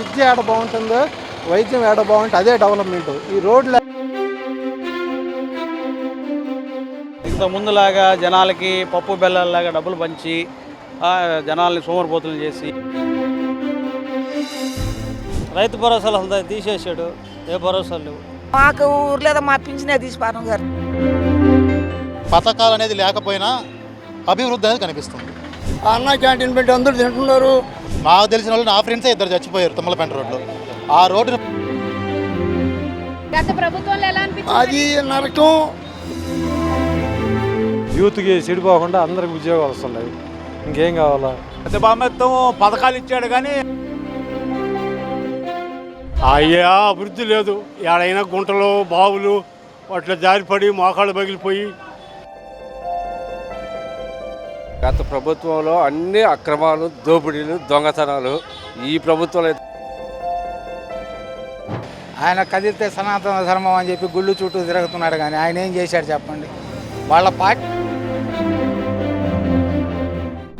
విద్య ఏడ బాగుంటుందో వైద్యం ఏడ బాగుంటే అదే డెవలప్మెంట్ ఈ రోడ్లు ఇంత ముందులాగా జనాలకి పప్పు బెల్లాలాగా డబ్బులు పంచి ఆ, జనాల్ని సోమరిపోతులు చేసి రైతు భరోసాలు అసలు తీసేసాడు. ఏ భరోసాలు లేవు. మాకు ఊర్లేదో మా పింఛనే తీసిపాను గారు. పథకాలు అనేది లేకపోయినా అభివృద్ధి అనేది కనిపిస్తుంది. అన్న క్యాంటీన్ పెట్టి అందరూ తింటున్నారు. నాకు తెలిసిన వాళ్ళు నా ఫ్రెండ్సే ఇద్దరు చచ్చిపోయారు తుమ్మలపేంట రోడ్లో. ఆ రోడ్డుని గత ప్రభుత్వంలో ఎలా అనిపించింది? అది నరకం. యూత్కి చెడిపోకుండా అందరికి ఉద్యోగాలు వస్తున్నాయి. ఇంకేం కావాలా? మొత్తం పథకాలు ఇచ్చాడు కానీ అయ్యా అభివృద్ధి లేదు. ఎడైనా గుంటలు బావులు అట్లా జారిపడి మోకాళ్ళు పగిలిపోయి గత ప్రభుత్వంలో అన్ని అక్రమాలు దోపిడీలు దొంగతనాలు ఈ ప్రభుత్వంలో అయితే ఆయన కదిలితే సనాతన ధర్మం అని చెప్పి గుళ్ళు చుట్టూ తిరుగుతున్నాడు కానీ ఆయన ఏం చేశాడు చెప్పండి? వాళ్ళ పార్టీ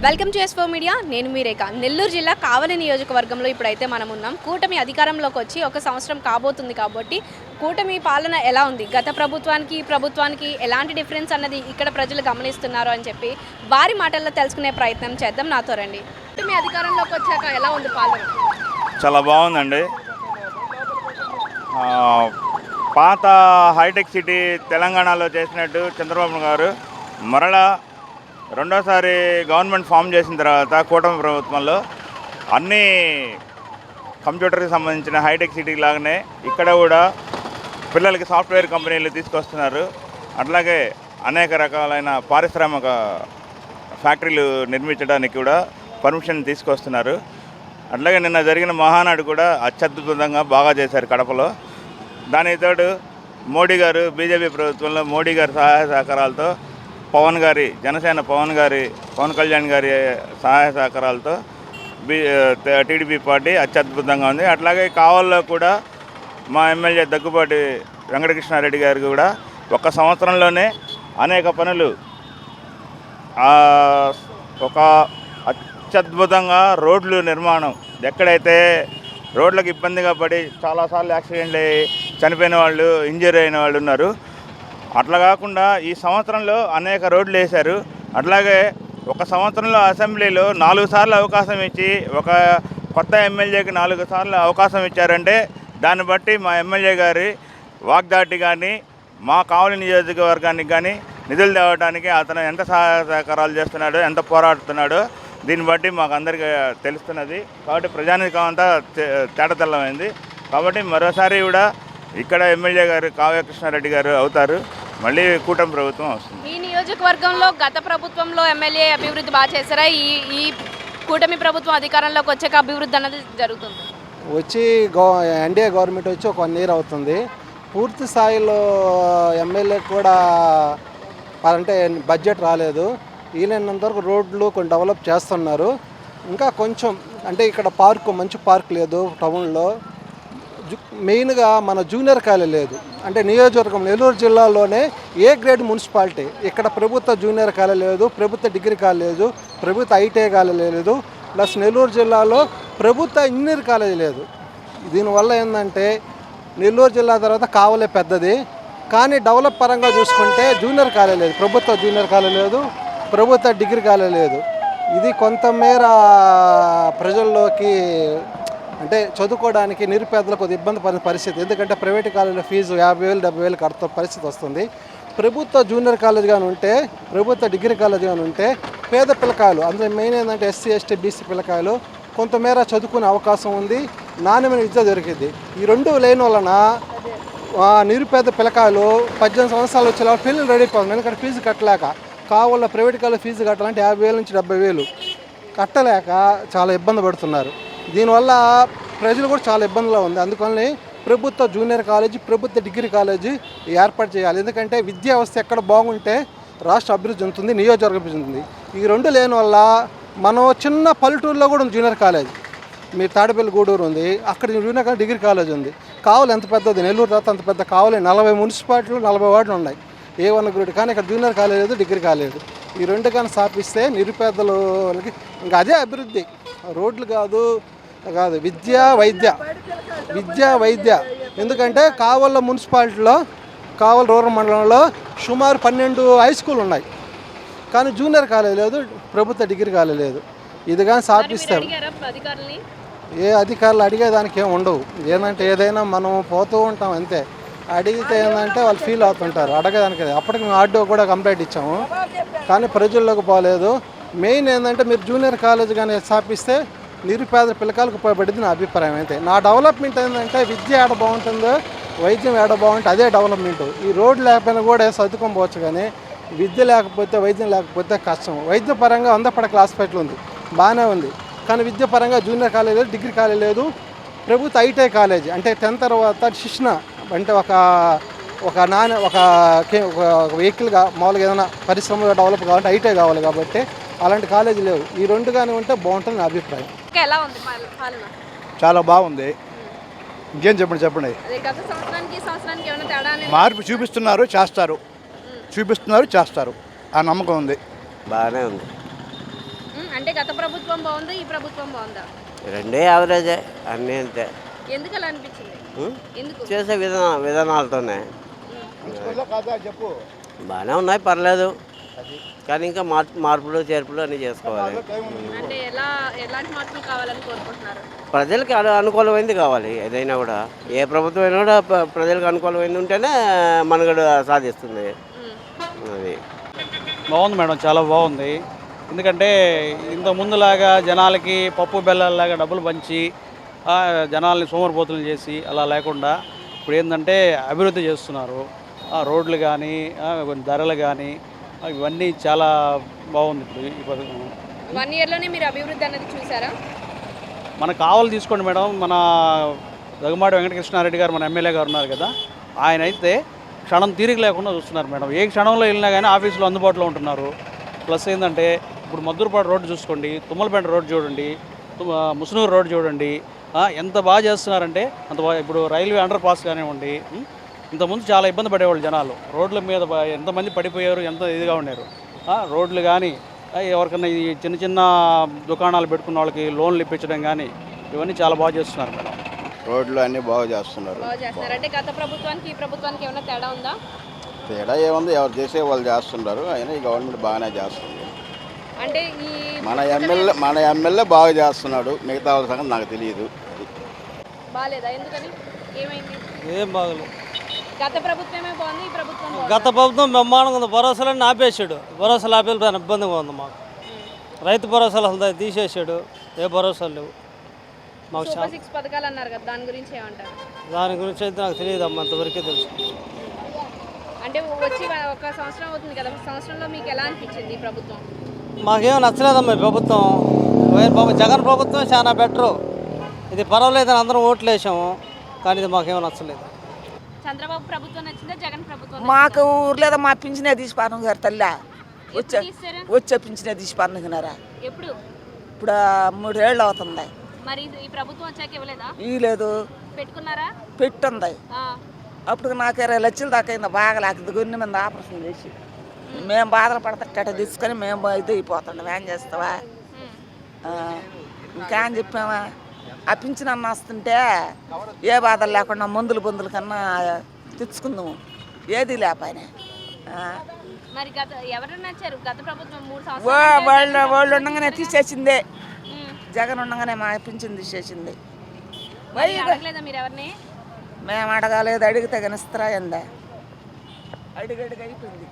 వెల్కమ్ టు ఎస్ఫో మీడియా నేను మీరేక నెల్లూరు జిల్లా కావలి నియోజకవర్గంలో ఇప్పుడైతే మనం ఉన్నాం కూటమి అధికారంలోకి వచ్చి ఒక సంవత్సరం కాబోతుంది కాబట్టి కూటమి పాలన ఎలా ఉంది? గత ప్రభుత్వానికి ఈ ప్రభుత్వానికి ఎలాంటి డిఫరెన్స్ అన్నది ఇక్కడ ప్రజలు గమనిస్తున్నారు అని చెప్పి వారి మాటల్లో తెలుసుకునే ప్రయత్నం చేద్దాం. నాతో రండి. కూటమి అధికారంలోకి వచ్చాక ఎలా ఉంది పాలన? చాలా బాగుందండి. పాత హైటెక్ సిటీ తెలంగాణలో చేసినట్టు చంద్రబాబు గారు మరలా రెండోసారి గవర్నమెంట్ ఫామ్ చేసిన తర్వాత కూటమి ప్రభుత్వంలో అన్ని కంప్యూటర్కి సంబంధించిన హైటెక్ సిటీ లాగానే ఇక్కడ కూడా పిల్లలకి సాఫ్ట్వేర్ కంపెనీలు తీసుకొస్తున్నారు. అట్లాగే అనేక రకాలైన పారిశ్రామిక ఫ్యాక్టరీలు నిర్మించడానికి కూడా పర్మిషన్ తీసుకొస్తున్నారు. అట్లాగే నిన్న జరిగిన మహానాడు కూడా అత్యద్భుతంగా బాగా చేశారు కడపలో. దానితోడు మోడీ గారు బీజేపీ ప్రభుత్వంలో మోడీ గారి సహాయ సహకారాలతో పవన్ గారి జనసేన పవన్ గారి పవన్ కళ్యాణ్ గారి సహాయ సహకారాలతో బీ టీడీపీ పార్టీ అత్యద్భుతంగా ఉంది. అట్లాగే కావల్లో కూడా మా ఎమ్మెల్యే దగ్గుబాటి వెంకటకృష్ణారెడ్డి గారు కూడా ఒక సంవత్సరంలోనే అనేక పనులు ఒక అత్యద్భుతంగా రోడ్లు నిర్మాణం ఎక్కడైతే రోడ్లకు ఇబ్బందిగా పడి చాలాసార్లు యాక్సిడెంట్లు అయ్యి చనిపోయిన వాళ్ళు ఇంజరీ అయిన వాళ్ళు ఉన్నారు. అట్లా కాకుండా ఈ సంవత్సరంలో అనేక రోడ్లు వేశారు. అట్లాగే ఒక సంవత్సరంలో అసెంబ్లీలో నాలుగు సార్లు అవకాశం ఇచ్చి ఒక కొత్త ఎమ్మెల్యేకి నాలుగు సార్లు అవకాశం ఇచ్చారంటే దాన్ని బట్టి మా ఎమ్మెల్యే గారి వాగ్దాటి కానీ మా కావలి నియోజకవర్గానికి కానీ నిధులు తేవడానికి అతను ఎంత సహాయ సహకారాలు చేస్తున్నాడో ఎంత పోరాడుతున్నాడో దీన్ని బట్టి మాకు అందరికీ తెలుస్తున్నది. కాబట్టి ప్రజానికం అంతా తే- తేటతెల్లమైంది. కాబట్టి మరోసారి కూడా ఇక్కడ ఎమ్మెల్యే గారు కావ్య కృష్ణారెడ్డి గారు అవుతారు. మళ్ళీ కూటమి ప్రభుత్వం వస్తుంది. ఈ నియోజకవర్గంలో గత ప్రభుత్వంలో ఎమ్మెల్యే అభివృద్ధి బాగా చేశారా? ఈ ఈ కూటమి ప్రభుత్వం అధికారంలోకి వచ్చాక అభివృద్ధి అన్నది జరుగుతుంది. వచ్చి గవ ఎన్డీఏ గవర్నమెంట్ వచ్చి ఒక వన్ ఇయర్ అవుతుంది. పూర్తి స్థాయిలో ఎమ్మెల్యే కూడా అంటే బడ్జెట్ రాలేదు. వీలైనంత వరకు రోడ్లు కొన్ని డెవలప్ చేస్తున్నారు. ఇంకా కొంచెం అంటే ఇక్కడ పార్కు మంచి పార్క్ లేదు టౌన్లో. మెయిన్గా మన జూనియర్ కాలేజ్ లేదు. అంటే నియోజకవర్గం నెల్లూరు జిల్లాలోనే ఏ గ్రేడ్ మున్సిపాలిటీ ఇక్కడ ప్రభుత్వ జూనియర్ కాలేజ్ లేదు ప్రభుత్వ డిగ్రీ కాలేజ్ లేదు ప్రభుత్వ ఐటీఐ కాలేజ్ లేదు ప్లస్ నెల్లూరు జిల్లాలో ప్రభుత్వ ఇంజనీర్ కాలేజ్ లేదు. దీనివల్ల ఏంటంటే నెల్లూరు జిల్లా తర్వాత కావలే పెద్దది. కానీ డెవలప్ పరంగా చూసుకుంటే జూనియర్ కాలేజ్ లేదు ప్రభుత్వ జూనియర్ కాలేజ్ లేదు ప్రభుత్వ డిగ్రీ కాలేజ్ లేదు. ఇది కొంతమేర ప్రజల్లోకి అంటే చదువుకోవడానికి నిరుపేదలకు కొద్ది ఇబ్బంది పడిన పరిస్థితి. ఎందుకంటే ప్రైవేట్ కాలేజీలో ఫీజు యాభై వేలు డెబ్బై వేలు కడుతున్న పరిస్థితి వస్తుంది. ప్రభుత్వ జూనియర్ కాలేజ్ కానీ ఉంటే ప్రభుత్వ డిగ్రీ కాలేజ్ కానీ ఉంటే పేద పిల్లకాయలు అందులో మెయిన్ ఏంటంటే ఎస్సీ ఎస్టీ బీసీ పిల్లకాయలు కొంతమేర చదువుకునే అవకాశం ఉంది. నాణ్యమైన విద్య దొరికింది. ఈ రెండు లేని వలన నిరుపేద పిల్లకాయలు పద్దెనిమిది సంవత్సరాలు వచ్చే పిల్లలు రెడీ అయిపోతుంది ఎందుకంటే ఫీజు కట్టలేక కావాల ప్రైవేట్ కాలేజ్ ఫీజు కట్టాలంటే యాభై వేల నుంచి డెబ్బై వేలు కట్టలేక చాలా ఇబ్బంది పడుతున్నారు. దీనివల్ల ప్రజలు కూడా చాలా ఇబ్బందిలో ఉంది. అందుకని ప్రభుత్వ జూనియర్ కాలేజీ ప్రభుత్వ డిగ్రీ కాలేజీ ఏర్పాటు చేయాలి. ఎందుకంటే విద్యా వ్యవస్థ ఎక్కడ బాగుంటే రాష్ట్ర అభివృద్ధి చెందుతుంది నియోజకవర్గం అభివృద్ధి చెందుతుంది. ఈ రెండు లేని వల్ల మనం చిన్న పల్లెటూరులో కూడా ఉంది జూనియర్ కాలేజ్. మీ తాడపల్లి గూడూరు ఉంది అక్కడ జూనియర్ కాలేజ్ డిగ్రీ కాలేజ్ ఉంది. కావాలి ఎంత పెద్దది నెల్లూరు తర్వాత అంత పెద్ద కావాలి నలభై మున్సిపాలిటీలు నలభై వార్డులు ఉన్నాయి. ఏ వన్ గ్రూడ్ కానీ ఇక్కడ జూనియర్ కాలేజ్ లేదు డిగ్రీ కాలేజ్ ఈ రెండు కానీ స్థాపిస్తే నిరుపేదలకి ఇంకా అదే అభివృద్ధి. రోడ్లు కాదు కాదు విద్య వైద్య. విద్య వైద్య. ఎందుకంటే కావల మున్సిపాలిటీలో కావల రూరల్ మండలంలో సుమారు పన్నెండు హై స్కూల్ ఉన్నాయి. కానీ జూనియర్ కాలేజ్ లేదు ప్రభుత్వ డిగ్రీ కాలేజ్ లేదు. ఇది కానీ అధికారులని? ఏ అధికారులు అడిగేదానికి ఏం ఉండవు. ఏంటంటే ఏదైనా మనం పోతూ ఉంటాం అంతే. అడిగితే ఏంటంటే వాళ్ళు ఫీల్ అవుతుంటారు. అడగదానికి. అప్పటికి మేము ఆర్డో కూడా కంప్లైంట్ ఇచ్చాము. కానీ ప్రజల్లోకి పోలేదు. మెయిన్ ఏంటంటే మీరు జూనియర్ కాలేజ్ కానీ స్థాపిస్తే నిరుపేద పిల్లకాయలకు ఉపయోగపడింది నా అభిప్రాయం అయితే. నా డెవలప్మెంట్ ఏంటంటే విద్య ఏడ బాగుంటుందో వైద్యం ఏడ బాగుంటే అదే డెవలప్మెంట్. ఈ రోడ్డు లేకపోయినా కూడా సర్దుకొని పోవచ్చు కానీ విద్య లేకపోతే వైద్యం లేకపోతే కష్టం. వైద్య పరంగా వంద పడకల హాస్పిటల్ ఉంది బాగానే ఉంది. కానీ విద్య పరంగా జూనియర్ కాలేజ్ లేదు డిగ్రీ కాలేజ్ లేదు. ప్రభుత్వ ఐటీఐ కాలేజ్ అంటే టెన్త్ తర్వాత శిక్షణ అంటే ఒక ఒక నాన్న ఒక ఒక వెహికల్గా మామూలుగా ఏదైనా పరిశ్రమలో డెవలప్ కావాలంటే ఐటీఐ కావాలి కాబట్టి అలాంటి కాలేజీ లేవు. ఈ రెండు కానీ ఉంటే బాగుంటుంది నా అభిప్రాయం. ఇంకా ఎలా ఉంది పాల- పాలన? చాలా బాగుంది. ఇంకేం చెప్పండి చెప్పండి. అదే గత సంవత్సరానికి ఈ సంవత్సరానికి ఏమైనా తేడా అనేది మార్పు చూపిస్తున్నారు చేస్తారు. చూపిస్తున్నారు చేస్తారు. ఆ నమ్మకం ఉంది. బాగానే ఉంది. ఉమ్, అంటే గత ప్రభుత్వం బాగుందా ఈ ప్రభుత్వం బాగుందా? రెండే యావరేజే అన్నీ అంతే. ఎందుకు అలా అనిపించింది? ఉం? ఎందుకు? చేసే విధాన విధానాలతోనే. చెప్పు. బాగానే ఉన్నాయి పర్లేదు. కానీ ఇంకా మార్పు మార్పులు చేర్పులు అన్నీ చేసుకోవాలి. అంటే ఎలా ఎలాంటి మార్పులు కావాలని కోరుకుంటున్నారు? ప్రజలకి అను అనుకూలమైంది కావాలి ఏదైనా కూడా. ఏ ప్రభుత్వం అయినా కూడా ప్ర- ప్రజలకు అనుకూలమైంది ఉంటేనే మనుగడ సాధిస్తుంది. అది. బాగుంది మేడం చాలా బాగుంది. ఎందుకంటే ఇంత ముందులాగా జనాలకి పప్పు బెల్లాలాగా డబ్బులు పంచి ఆ, జనాల్ని సోమరిపోతులు చేసి అలా లేకుండా ఇప్పుడు ఏంటంటే అభివృద్ధి చేస్తున్నారు. ఆ, రోడ్లు కానీ ధరలు కానీ ఇవన్నీ చాలా బాగుంది ఇప్పుడు ఈ పథకం. వన్ ఇయర్లోనే మీరు అభివృద్ధి అనేది చూసారా? మనకు కావాలి తీసుకోండి మేడం. మన దగ్గమాడి వెంకటకృష్ణారెడ్డి గారు మన ఎమ్మెల్యే గారు ఉన్నారు కదా ఆయన అయితే క్షణం తీరిక లేకుండా చూస్తున్నారు మేడం. ఏ క్షణంలో వెళ్ళినా కానీ ఆఫీసులో అందుబాటులో ఉంటున్నారు. ప్లస్ ఏంటంటే ఇప్పుడు మద్దూరుపాడు రోడ్డు చూసుకోండి తుమ్మలపేట రోడ్డు చూడండి ముసునూరు రోడ్డు చూడండి ఎంత బాగా చేస్తున్నారంటే అంత బాగా ఇప్పుడు రైల్వే అండర్ పాస్ కానివ్వండి? ఇంతకుముందు చాలా ఇబ్బంది పడేవాళ్ళు జనాలు. రోడ్ల మీద ఎంతమంది పడిపోయారు ఎంత ఇదిగా ఉన్నారు ఆ, రోడ్లు కానీ ఎవరికైనా ఈ చిన్న చిన్న దుకాణాలు పెట్టుకున్న వాళ్ళకి లోన్లు ఇప్పించడం కానీ ఇవన్నీ చాలా బాగా చేస్తున్నారు మేడం. రోడ్లు అన్నీ బాగా చేస్తున్నారు. బాగా చేస్తున్నారు. అంటే గత ప్రభుత్వానికి ఈ ప్రభుత్వానికి ఏమైనా తేడా ఉందా? తేడా ఏముంది? ఎవరు చేసే వాళ్ళు చేస్తున్నారు. అయినా ఈ గవర్నమెంట్ బాగానే చేస్తుంది. అంటే ఈ మన ఎమ్మెల్యే మన ఎమ్మెల్యే బాగా చేస్తున్నాడు. మిగతా వాళ్ళ సంగతి నాకు తెలియదు. బాగాలేదా ఎందుకని? ఏమైంది? ఏం బాగలేదు. గత ప్రభుత్వమే బాగుంది ఈ ప్రభుత్వం? గత ప్రభుత్వం బ్రహ్మాండంగా ఉంది. భరోసాలన్నీ ఆపేసాడు భరోసాలు ఆపేది ఇబ్బందిగా ఉంది మాకు. రైతు భరోసాలు అసలు తీసేసాడు ఏ భరోసాలు లేవు. మాకు చాలా సూపర్ సిక్స్ పథకాలు అన్నారు కదా దాని గురించి ఏమంటారు? దాని గురించి అయితే నాకు తెలియదు అమ్మ అంతవరకే తెలుసు. అంటే వచ్చి ఒక సంవత్సరం అవుతుంది కదా సంవత్సరంలో మీకు ఎలా అనిపించింది ఈ ప్రభుత్వం? మాకేం నచ్చలేదమ్మా ఈ ప్రభుత్వం. వైఎస్ బాబు జగన్ ప్రభుత్వం చాలా బెటరు. ఇది పర్వాలేదని అందరం ఓట్లు వేసాము కానీ ఇది మాకేమో నచ్చలేదు. చంద్రబాబు ప్రభుత్వం నచ్చిందా? జగన్ ప్రభుత్వం మాకు ఊర్లేదో మా పింఛనే తీసిపాను గారు తల్లి. వచ్చే? వచ్చే పింఛనే తీసిపానుకున్నారా ఎప్పుడు? ఇప్పుడు మూడేళ్ళు అవుతుంది. మరి ఈ ప్రభుత్వం వచ్చాక ఇవ్వలేదా? ఈ లేదు పెట్టుకున్నారా? పెట్టుంది. అప్పుడు నాకు ఇరవై లక్షలు దాకా అయింది. బాగా లేకపోతే గుండె మీద ఆపరేషన్ చేసి. మేము బాధలు పడతట్ట తీసుకొని మేము ఇది అయిపోతుండం ఏం చేస్తావా? ఇంకేం చెప్పామా ఆ పింఛన్ అన్న వస్తుంటే ఏ బాధలు లేకుండా మందులు బొందులు కన్నా తెచ్చుకుందాము ఏది లేపాయన వాళ్ళు వాళ్ళు ఉండగానే తీసేసిందే. జగన్ ఉండగానే మా పింఛన్ తీసేసింది. మరి అడగలేదా మీరు ఎవరిని? మేము అడగలేదు అడిగితే కనిస్తారా ఎందా అడిగి అడిగి అయిపోయింది.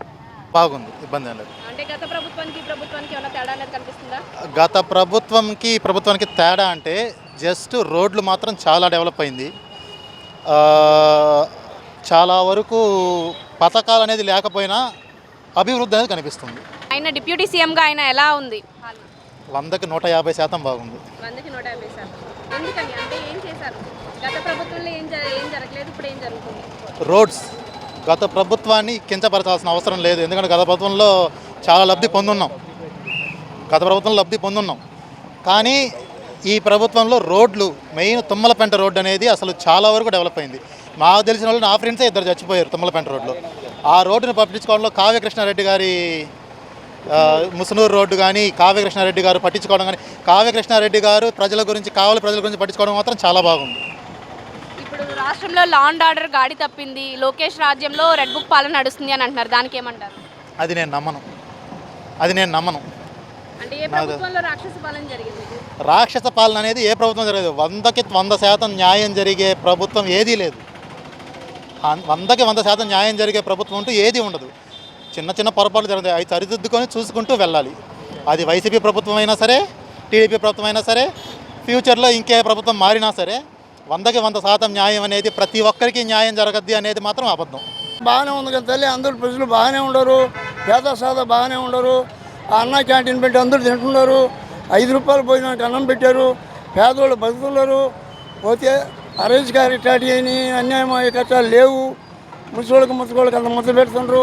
బాగుంది ఇబ్బంది ఏం లేదు. అంటే గత ప్రభుత్వానికి ప్రభుత్వానికి ఏమైనా తేడా అనేది కనిపిస్తుందా? గత ప్రభుత్వంకి ఈ ప్రభుత్వానికి తేడా అంటే జస్ట్ రోడ్లు మాత్రం చాలా డెవలప్ అయింది. చాలా వరకు పథకాలు అనేది లేకపోయినా అభివృద్ధి అనేది కనిపిస్తుంది. ఆయన డిప్యూటీ సీఎంగా ఆయన ఎలా ఉంది? వందకి నూట యాభై శాతం బాగుంది. వందకి నూట యాభై శాతం. ఎందుకని? అంటే ఏం చేశారు? గత ప్రభుత్వంలో ఏం జర- ఏం జరగలేదు ఇప్పుడు ఏం జరుగుతుంది? రోడ్స్ గత ప్రభుత్వాన్ని కించపరచాల్సిన అవసరం లేదు. ఎందుకంటే గత ప్రభుత్వంలో చాలా లబ్ధి పొందున్నాం. గత ప్రభుత్వంలో లబ్ధి పొందున్నాం. కానీ ఈ ప్రభుత్వంలో రోడ్లు మెయిన్ తుమ్మలపెంట రోడ్డు అనేది అసలు చాలా వరకు డెవలప్ అయింది. మాకు తెలిసిన వాళ్ళు నా ఫ్రెండ్సే ఇద్దరు చచ్చిపోయారు తుమ్మలపెంట రోడ్లో ఆ రోడ్డును పట్టించుకోవడంలో కావ్య కృష్ణారెడ్డి గారి ముసునూరు రోడ్డు కానీ కావ్య కృష్ణారెడ్డి గారు పట్టించుకోవడం కానీ కావ్య కృష్ణారెడ్డి గారు ప్రజల గురించి కావాలి ప్రజల గురించి పట్టించుకోవడం మాత్రం చాలా బాగుంది. ఇప్పుడు రాష్ట్రంలో లా అండ్ ఆర్డర్ గాడి తప్పింది. లోకేష్ రాజ్యంలో రెడ్ బుక్ పాలన నడుస్తుంది అని అంటున్నారు. దానికి ఏమంటారు? అది నేను నమ్మను. అది నేను నమ్మను. అంటే ఏ ప్రభుత్వంలో రాక్షస పాలన జరిగింది? రాక్షస పాలన అనేది ఏ ప్రభుత్వం జరగదు వందకి వంద శాతం న్యాయం జరిగే ప్రభుత్వం ఏదీ లేదు. వందకి వంద శాతం న్యాయం జరిగే ప్రభుత్వం అంటూ ఏది ఉండదు. చిన్న చిన్న పొరపాట్లు జరుగుతాయి. అవి సరిదిద్దుకొని చూసుకుంటూ వెళ్ళాలి. అది వైసీపీ ప్రభుత్వం అయినా సరే టీడీపీ ప్రభుత్వం అయినా సరే ఫ్యూచర్లో ఇంకే ప్రభుత్వం మారినా సరే వందకి వంద శాతం న్యాయం అనేది ప్రతి ఒక్కరికి న్యాయం జరగద్ది అనేది మాత్రం అబద్ధం. బాగానే ఉంది కదా తల్లి. అందరూ ప్రజలు బాగానే ఉండరు. పేద సాదా బాగానే ఉండరు. అన్న క్యాంటీన్ పెట్టి అందరూ తింటున్నారు. ఐదు రూపాయలు భోజనానికి అన్నం పెట్టారు పేదవాళ్ళు బతుకున్నారు పోతే అరేంజ్ క్యారెక్టాటి అని అన్యాయం అయ్యే కష్టాలు లేవు. ముసలోళ్ళకి ముసలోళ్ళకి అంత ముద్ద పెడుతుండ్రు.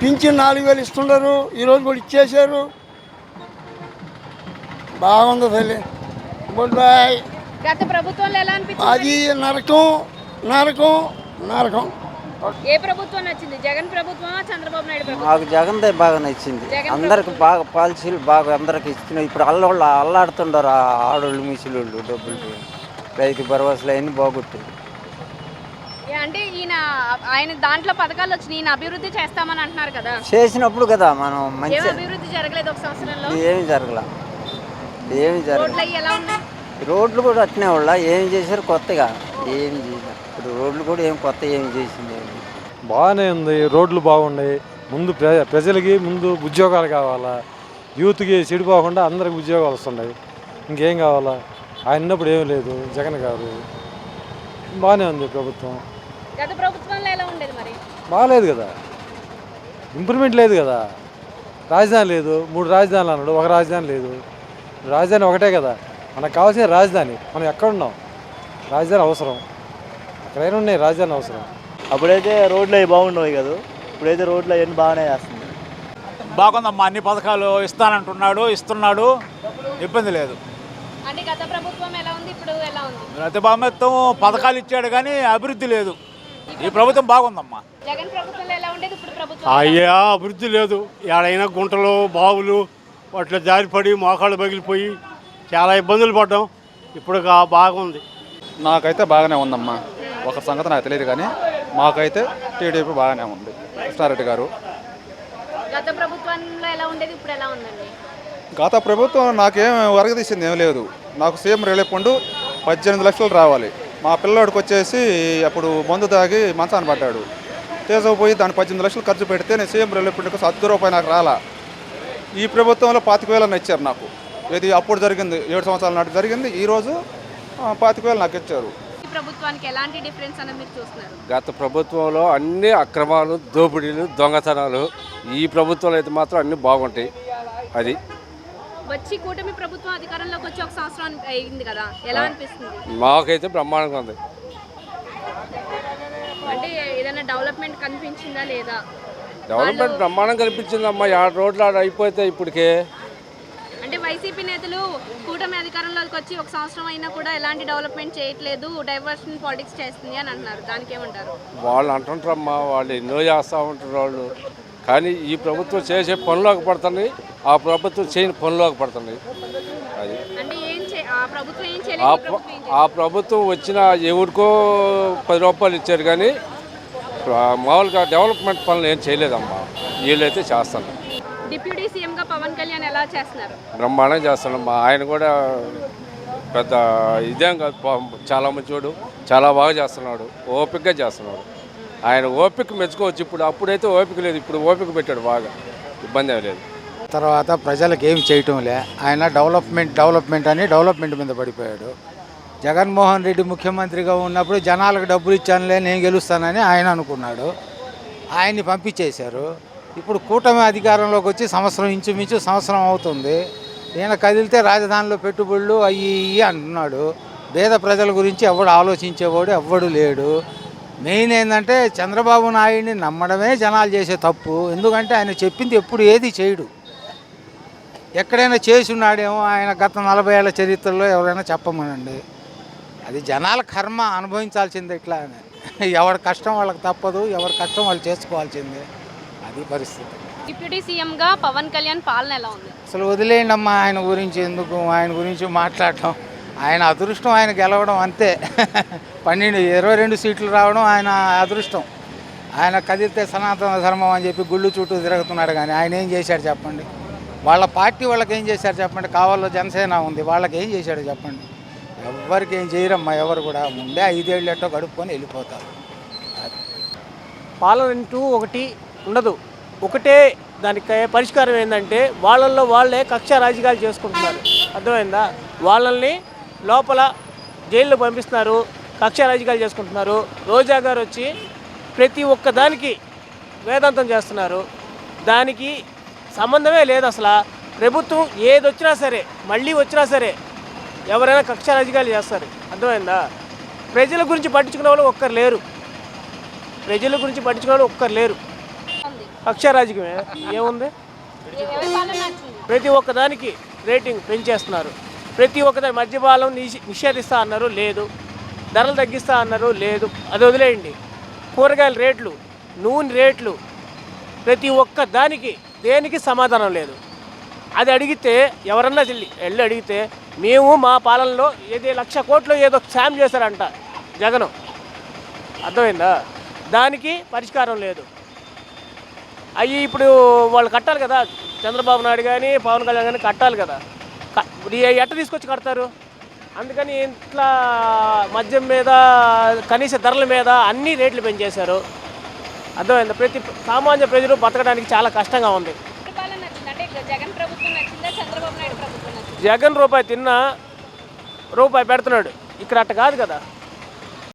పింఛన్ నాలుగు వేలు ఇస్తున్నారు ఈరోజు కూడా ఇచ్చేశారు. బాగుంది తల్లి. గుడ్ బాయ్ గత ప్రభుత్వంలో ఎలా అనిపించింది? అది నరకం నరకం నరకం. ఏ ప్రభుత్వం నచ్చింది? జగన్ ప్రభుత్వమా చంద్రబాబు నాయుడు ప్రభుత్వం మాకు జగన్దే బాగా నచ్చింది. అందరికి బాగా పాలసీలు బాగా అందరికి ఇస్తున్నాయి. ఇప్పుడు అల్లోళ్ళు అల్లాడుతుండారు ఆ ఆడోళ్ళు మిసిలోళ్ళు డబ్బులు. రైతు భరోసాలు అవన్నీ బాగుంటుంది అంటే ఈయన ఆయన దాంట్లో పథకాలు వచ్చినాయి. ఈయన అభివృద్ధి చేస్తామని అంటున్నారు కదా. చేసినప్పుడు కదా మనం మంచి అభివృద్ధి జరగలేదు ఒక సంవత్సరంలో? ఏమి జరగల. ఏమి జరగల. రోడ్లు కూడా అట్నే వాళ్ళ ఏం చేశారు కొత్తగా? ఏం చేయలేదు ఇప్పుడు రోడ్లు కూడా ఏం కొత్త ఏం చేసింది బాగానే ఉంది. రోడ్లు బాగున్నాయి. ముందు ప్ర ప్రజలకి ముందు ఉద్యోగాలు కావాలా? యూత్కి చెడిపోకుండా అందరికి ఉద్యోగాలు వస్తున్నాయి. ఇంకేం కావాలా? ఆయన ఉన్నప్పుడు ఏం లేదు. జగన్ గారు. బాగానే ఉంది ప్రభుత్వం. గత ప్రభుత్వంలో ఎలా ఉండేది మరి? బాగాలేదు కదా. ఇంప్రూవ్మెంట్ లేదు కదా. రాజధాని లేదు. మూడు రాజధానులు అన్నాడు. ఒక రాజధాని లేదు. రాజధాని ఒకటే కదా. మనకు కావాల్సిన రాజధాని. మనం ఎక్కడున్నాం రాజధాని అవసరం. ఎక్కడైనా ఉన్నాయి రాజధాని అవసరం. అప్పుడైతే రోడ్లు అవి బాగుండవు కదా ఇప్పుడైతే రోడ్లు అవన్నీ బాగానే చేస్తుంది బాగుందమ్మా అన్ని పథకాలు ఇస్తానంటున్నాడు ఇస్తున్నాడు. ఇబ్బంది లేదు. గత ప్రభుత్వం ఎలా ఉంది ఇప్పుడు ఎలా ఉంది? ప్రతిభామిత్వం పథకాలు ఇచ్చాడు కానీ అభివృద్ధి లేదు. ఈ ప్రభుత్వం బాగుందమ్మా. జగన్ ప్రభుత్వంలో ఎలా ఉండేది ఇప్పుడు ప్రభుత్వం అయ్యా అభివృద్ధి లేదు. ఎక్కడైనా గుంటలు బావులు వాటిలో జారిపడి మోకాళ్ళు పగిలిపోయి చాలా ఇబ్బందులు పడ్డాం. ఇప్పుడు బాగుంది. నాకైతే బాగానే ఉందమ్మా. ఒక సంగతి నాకు తెలియదు కానీ మాకైతే టీడీపీ బాగానే ఉంది. కృష్ణారెడ్డి గారు. గత ప్రభుత్వంలో ఎలా ఉండేది? ఇప్పుడు ఎలా ఉందండి? గత ప్రభుత్వం నాకేం వరగదీసింది ఏం లేదు. నాకు సీఎం రిలీఫ్ ఫండ్ పద్దెనిమిది లక్షలు రావాలి. మా పిల్లోడికి వచ్చేసి అప్పుడు మందు తాగి మంచాన పడ్డాడు. తీసుకుపోయి దాన్ని పద్దెనిమిది లక్షలు ఖర్చు పెడితే నేను సీఎం రిలీఫ్ ఫండ్కి సత్తు రూపాయి నాకు రాలా. ఈ ప్రభుత్వంలో పాతిక వేలు ఇచ్చారు నాకు. ఇది అప్పుడు జరిగింది ఏడు సంవత్సరాల నాటి జరిగింది. ఈరోజు పాతిక వేలు నాకు ఇచ్చారు. ప్రభుత్వానికి ఎలాంటి డిఫరెన్స్ అనేది మీరు చూస్తున్నారు? గత ప్రభుత్వంలో అన్ని అక్రమాలు దోపిడీలు దొంగతనాలు ఈ ప్రభుత్వంలో అయితే మాత్రం అన్నీ బాగుంటాయి. అది. వచ్చి కూటమి ప్రభుత్వం అధికారంలోకి వచ్చి ఒక సంవత్సరం అయింది కదా. ఎలా అనిపిస్తుంది? మాకైతే బ్రహ్మాండంగా ఉంది. అంటే ఏదైనా డెవలప్మెంట్ కనిపించిందా లేదా? డెవలప్మెంట్ బ్రహ్మాండం కనిపించిందమ్మా. ఏడు రోడ్లు ఆడ అయిపోతే ఇప్పటికే అంటే వైసీపీ నేతలు కూటమి అధికారంలోకి వచ్చి ఒక సంవత్సరం అయినా కూడా ఎలాంటి డెవలప్మెంట్ చేయట్లేదు డైవర్షన్ పాలిటిక్స్ చేస్తుంది అని అంటున్నారు దానికి ఏమంటారు? వాళ్ళు అంటుంటారమ్మా వాళ్ళు ఎన్నో చేస్తూ ఉంటారు వాళ్ళు. కానీ ఈ ప్రభుత్వం చేసే పనులోకి పడుతుంది ఆ ప్రభుత్వం చేయని పనులోకి పడుతుంది అది. ఆ ప్రభుత్వం వచ్చిన ఎవరికో పది రూపాయలు ఇచ్చారు కానీ మామూలుగా డెవలప్మెంట్ పనులు ఏం చేయలేదమ్మా. వీళ్ళైతే చేస్తాను కళ్యాణ్ ఎలా చేస్తున్నారు? బ్రహ్మాండం చేస్తానమ్మా ఆయన కూడా పెద్ద ఇదేం కాదు చాలా మంచివాడు చాలా బాగా చేస్తున్నాడు ఓపికగా చేస్తున్నాడు. ఆయన ఓపిక మెచ్చుకోవచ్చు ఇప్పుడు అప్పుడైతే ఓపిక లేదు ఇప్పుడు ఓపిక పెట్టాడు బాగా. ఇబ్బంది ఏం లేదు. తర్వాత ప్రజలకు ఏం చేయటం లే. ఆయన డెవలప్మెంట్ డెవలప్మెంట్ అని డెవలప్మెంట్ మీద పడిపోయాడు. జగన్మోహన్ రెడ్డి ముఖ్యమంత్రిగా ఉన్నప్పుడు జనాలకు డబ్బులు ఇచ్చానులే నేను గెలుస్తానని ఆయన అనుకున్నాడు. ఆయన్ని పంపించేశారు. ఇప్పుడు కూటమి అధికారంలోకి వచ్చి సంవత్సరం ఇంచుమించు సంవత్సరం అవుతుంది. ఈయన కదిలితే రాజధానిలో పెట్టుబడులు అయ్యి అంటున్నాడు. పేద ప్రజల గురించి ఎవడు ఆలోచించేవాడు ఎవ్వడు లేడు. మెయిన్ ఏంటంటే చంద్రబాబు నాయుడిని నమ్మడమే జనాలు చేసే తప్పు. ఎందుకంటే ఆయన చెప్పింది ఎప్పుడు ఏది చేయడు. ఎక్కడైనా చేసి ఉన్నాడేమో ఆయన గత నలభై ఏళ్ళ చరిత్రలో ఎవరైనా చెప్పమనండి. అది జనాల కర్మ అనుభవించాల్సిందే ఇట్లా అని. ఎవరి కష్టం వాళ్ళకి తప్పదు ఎవరి కష్టం వాళ్ళు చేసుకోవాల్సిందే. అది పరిస్థితి. డిప్యూటీ సీఎంగా పవన్ కళ్యాణ్ పాలన ఎలా ఉంది? అసలు వదిలేయండి అమ్మా ఆయన గురించి ఎందుకు? ఆయన గురించి మాట్లాడటం. ఆయన అదృష్టం ఆయన గెలవడం అంతే. పన్నెండు ఇరవై రెండు సీట్లు రావడం ఆయన అదృష్టం. ఆయన కదిలితే సనాతన ధర్మం అని చెప్పి గుళ్ళు చుట్టూ తిరుగుతున్నాడు కానీ ఆయన ఏం చేశాడు చెప్పండి? వాళ్ళ పార్టీ వాళ్ళకి ఏం చేశారు చెప్పండి? కావాలో జనసేన ఉంది వాళ్ళకి ఏం చేశాడు చెప్పండి? ఎవరికి ఏం చేయరమ్మా ఎవరు కూడా ఉండే ఐదేళ్ళు ఎట్టో గడుపుకొని వెళ్ళిపోతారు. పాలన అంటూ ఒకటి ఉండదు. ఒకటే దానికి పరిష్కారం ఏంటంటే వాళ్ళల్లో వాళ్ళే కక్ష రాజకీయాలు చేసుకుంటున్నారు. అర్థమైందా? వాళ్ళని లోపల జైల్లో పంపిస్తున్నారు కక్ష రాజకీయాలు చేసుకుంటున్నారు. రోజా గారు వచ్చి ప్రతి ఒక్క దానికి వేదాంతం చేస్తున్నారు. దానికి సంబంధమే లేదు అసలు. ప్రభుత్వం ఏది వచ్చినా సరే మళ్ళీ వచ్చినా సరే ఎవరైనా కక్ష రాజకీయాలు చేస్తారు. అర్థమైందా? ప్రజల గురించి పట్టించుకునే వాళ్ళు ఒక్కరు లేరు. ప్రజల గురించి పట్టించుకునే వాళ్ళు ఒక్కరు లేరు. పక్ష రాజకీయమే ఏముంది? ప్రతి ఒక్కదానికి రేటింగ్ పెంచేస్తున్నారు. ప్రతి ఒక్కదాని మద్యపాలం నిషి- నిషేధిస్తా అన్నారు లేదు. ధరలు తగ్గిస్తా అన్నారు లేదు. అది వదిలేయండి. కూరగాయల రేట్లు నూనె రేట్లు ప్రతి ఒక్క దానికి దేనికి సమాధానం లేదు. అది అడిగితే ఎవరన్నా వెళ్ళి వెళ్ళి అడిగితే మేము మా పాలనలో ఏది లక్ష కోట్లు ఏదో సాయం చేశారంట జగను. అర్థమైందా? దానికి పరిష్కారం లేదు. అవి ఇప్పుడు వాళ్ళు కట్టాలి కదా. చంద్రబాబు నాయుడు కానీ పవన్ కళ్యాణ్ కానీ కట్టాలి కదా. ఎట్ట తీసుకొచ్చి కడతారు? అందుకని ఇట్లా మద్యం మీద కనీస ధరల మీద అన్ని రేట్లు పెంచేశారు. అర్థమైంది? ప్రతి సామాన్య ప్రజలు బతకడానికి చాలా కష్టంగా ఉంది. జగన్ రూపాయి తిన్నా రూపాయి పెడుతున్నాడు. ఇక్కడ అట్ట కాదు కదా.